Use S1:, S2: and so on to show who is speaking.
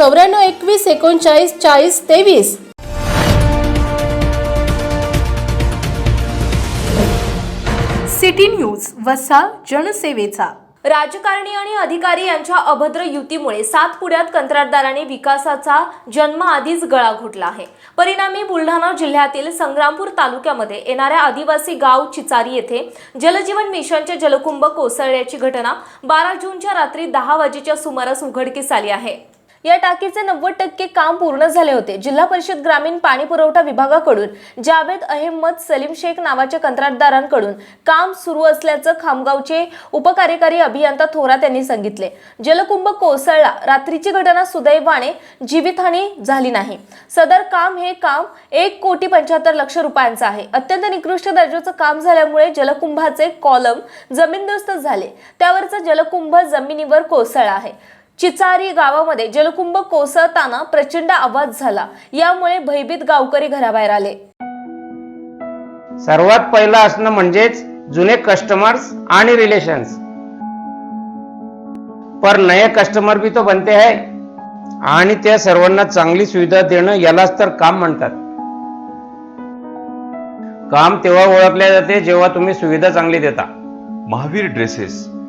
S1: चौऱ्याण्णव एकवीस एकोणचाळीस चाळीस तेवीस.
S2: सिटी न्यूज वसा जनसेवेचा.
S3: राजकारणी आणि अधिकारी यांच्या अभद्र युतीमुळे सातपुड्यात कंत्राटदाराने विकासाचा जन्म आधीच गळा घोटला आहे. परिणामी बुलढाणा जिल्ह्यातील संग्रामपूर तालुक्यामध्ये येणाऱ्या आदिवासी गाव चिचारी येथे जलजीवन मिशनचे जलकुंभ कोसळल्याची घटना बारा जूनच्या रात्री दहा वाजेच्या सुमारास उघडकीस आली आहे. या टाकीचे नव्वद टक्के काम पूर्ण झाले होते. जिल्हा परिषद ग्रामीण पाणी पुरवठा विभागाकडून जावेद अहमद सलीम शेख नावाच्या कंत्राटदारांकडून काम सुरू असल्याचं खामगावचे उपकार्यकारी अभियंता थोरात यांनी सांगितले. जलकुंभ कोसळला. रात्रीची घटना सुदैवाने जीवितहानी झाली नाही. सदर काम हे काम एक कोटी पंच्याहत्तर लक्ष रुपयांचं आहे. अत्यंत निकृष्ट दर्जाचं काम झाल्यामुळे जलकुंभाचे कॉलम जमीनदोस्त झाले. त्यावरचा जलकुंभ जमिनीवर कोसळला आहे. चिचारी गावामध्ये जलकुंभ कोसळताना प्रचंड आवाज झाला. यामुळे भयभीत गावकरी घराबाहेर आले.
S4: सर्वात पहिलं असणं म्हणजेच जुने कस्टमर्स आणि रिलेशन्स पर नए कस्टमर भी तो बनते है. आणि त्या सर्वांना चांगली सुविधा देणं यालाच तर काम म्हणतात. काम तेव्हा ओळखले जाते जेव्हा तुम्ही सुविधा चांगली देता.
S5: महावीर ड्रेसेस.